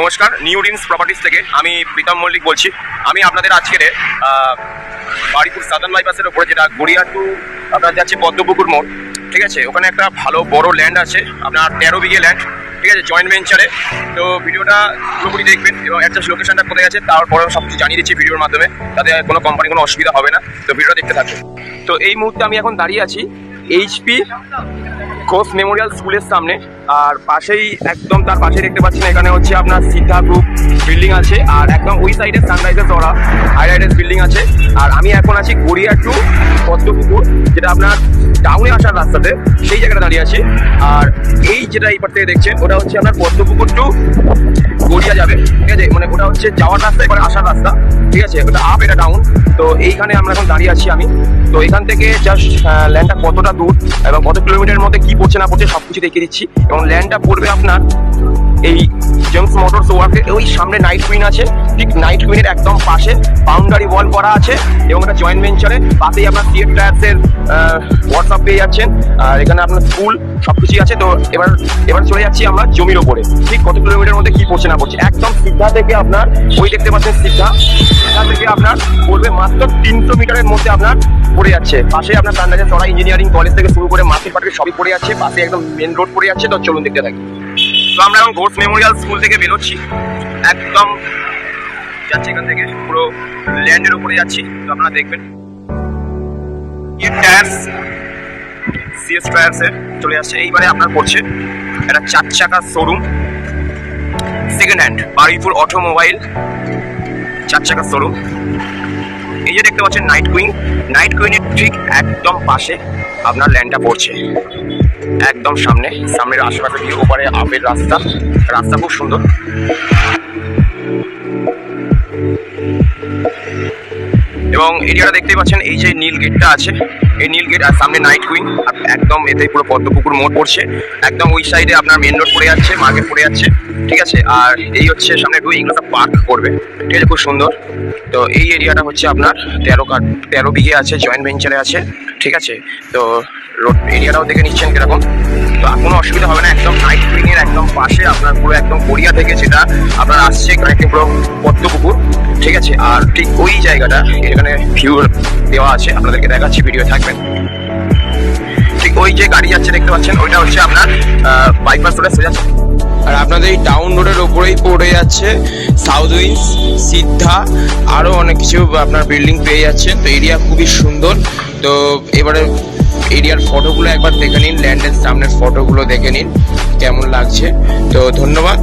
নমস্কার new rinse properties থেকে আমি প্রীতম মল্লিক বলছি। আমি আপনাদের আজকের বাড়িপুর সাদান বাইপাসের ওপরে যেটা গড়িয়া টু, আপনার যাচ্ছে পদ্মপুকুর মোড়, ঠিক আছে? ওখানে একটা ভালো বড় ল্যান্ড আছে, আপনার তেরো বিঘে ল্যান্ড ঠিক আছে? জয়েন্ট ভেঞ্চারে তো ভিডিওটা পুরোপুরি দেখবেন এবং অ্যাডজাস্ট লোকেশনটা কোথায় আছে তারপরে সব কিছু জানিয়ে দিচ্ছি ভিডিওর মাধ্যমে তাতে কোনো কোম্পানি কোনো অসুবিধা হবে না। তো ভিডিওটা দেখতে থাকুন। তো এই মুহূর্তে আমি এখন দাঁড়িয়ে আছি এইচপি ঘোষ মেমোরিয়াল স্কুলের সামনে। আর পাশেই একদম তার পাশে দেখতে পাচ্ছেন, এখানে হচ্ছে আপনার সিদ্ধা গ্রুপ বিল্ডিং আছে। আর একদম ওই সাইডে সানরাইজার্স ওরা হাই রাইডার্স বিল্ডিং আছে। আর আমি এখন আছি গড়িয়া টু পদ্মপুকুর, যেটা আপনার টাউনে আসার রাস্তাতে, সেই জায়গাটা দাঁড়িয়ে আছি। আর এই যেটা এই পার থেকে দেখছেন, ওটা হচ্ছে আপনার পদ্মপুকুর টু গড়িয়া যাবে, ঠিক আছে? মানে ওটা হচ্ছে যাওয়ার রাস্তা এবারে আসার রাস্তা, ঠিক আছে? ওটা আপ এটা ডাউন তো এইখানে আমরা এখন দাঁড়িয়ে আছি আমি। তো এখান থেকে জাস্ট ল্যান্ডটা কতটা দূর এবং কত কিলোমিটারের মধ্যে কি পড়ছে না পড়ছে সব কিছু দেখিয়ে দিচ্ছি। এবং ল্যান্ডটা পড়বে আপনার এই জেমস মোটরস ওয়ার্কের ওই সামনে নাইট কুইন আছে, ঠিক নাইট কুইনের একদম পাশে বাউন্ডারি ওয়াল করা আছে, এবং এটা জয়েন্ট ভেঞ্চারে পাশেই আপনার সিএফ টায়ার্সের হোয়াটসঅ্যাপ পেয়ে যাচ্ছেন, আর এখানে আপনার স্কুল সব কিছুই আছে, তো এবার এবার চলে যাচ্ছি আমরা জমির ওপরে, ঠিক কত কিলোমিটার মধ্যে কি পড়ছে না পড়ছে একদম সিদ্ধা থেকে আপনার, ওই দেখতে পাচ্ছেন সিদ্ধা সিদ্ধা থেকে আপনার পড়বে মাত্র তিনশো মিটারের মধ্যে আপনার পড়ে যাচ্ছে পাশে আপনার সানরাইজার চড়া ইঞ্জিনিয়ারিং কলেজ থেকে শুরু করে মার্কেট ফার্কেট সবই পড়ে যাচ্ছে পাশে একদম মেন রোড পড়ে যাচ্ছে, তো চলুন দেখতে থাকি। তো আমরা এখন ঘোষ মেমোরিয়াল স্কুল থেকে বেরোচ্ছি। একদম যাচ্ছি এখান থেকে, পুরো ল্যান্ডের উপরে যাচ্ছি। তো আপনারা দেখবেন। টায়ার্স সিএস টায়ার্সে চলে আসছে। এইবারে আপনার পড়ছে একটা চার চাকার showroom second hand Baruipur automobile চার চাকার শোরুম এই যে দেখতে পাচ্ছেন নাইট কুইন নাইট কুইনের ঠিক একদম পাশে আপনার ল্যান্ডটা পড়ছে। একদম সামনে, সামনের আশেপাশে দিয়ে ওপারে আপের রাস্তা? রাস্তা খুব সুন্দর। এবং এরিয়াটা দেখতে পাচ্ছেন, এই যে নীল গেটটা আছে, এই নীল গেট আর সামনে নাইট কুইন একদম এতে পুরো পদ্মপুকুর মোড় পড়ছে। একদম ওই সাইডে আপনার মেন রোড পড়ে যাচ্ছে মার্কেট পড়ে যাচ্ছে, ঠিক আছে? আর এই হচ্ছে সামনে একটু সব পার্ক করবে ঠিক আছে? খুব সুন্দর। তো এই এরিয়াটা হচ্ছে আপনার তেরো কাঠ তেরো বিঘে আছে জয়েন্ট ভেঞ্চারে আছে। ঠিক আছে? তো রোড এরিয়াটাও দেখে নিচ্ছেন কীরকম। তো কোনো অসুবিধা হবে না, একদম নাইট কুইনের একদম পাশে আপনার পুরো একদম গড়িয়া থেকে যেটা আপনার আসছে এখানে পুরো পদ্মপুকুর, ঠিক আছে? আর ঠিক ওই জায়গাটা এখানে ভিউ দেওয়া আছে, আপনাদেরকে দেখাচ্ছি ভিডিও থাকবেন। ঠিক ওই যে গাড়ি যাচ্ছে, দেখতে পাচ্ছেন, ওইটা হচ্ছে আপনার বাইপাস রোডে সোজা আর আপনাদের এই টাউন রোডের ওপরেই পড়ে যাচ্ছে সাউথ উইন্স সিদ্ধা আরও অনেক কিছু আপনার বিল্ডিং পেয়ে যাচ্ছে তো এরিয়া খুবই সুন্দর। তো এবারে এরিয়ার ফটোগুলো একবার দেখে নিন ল্যান্ডের সামনের ফটোগুলো দেখে নিন, কেমন লাগছে। তো ধন্যবাদ।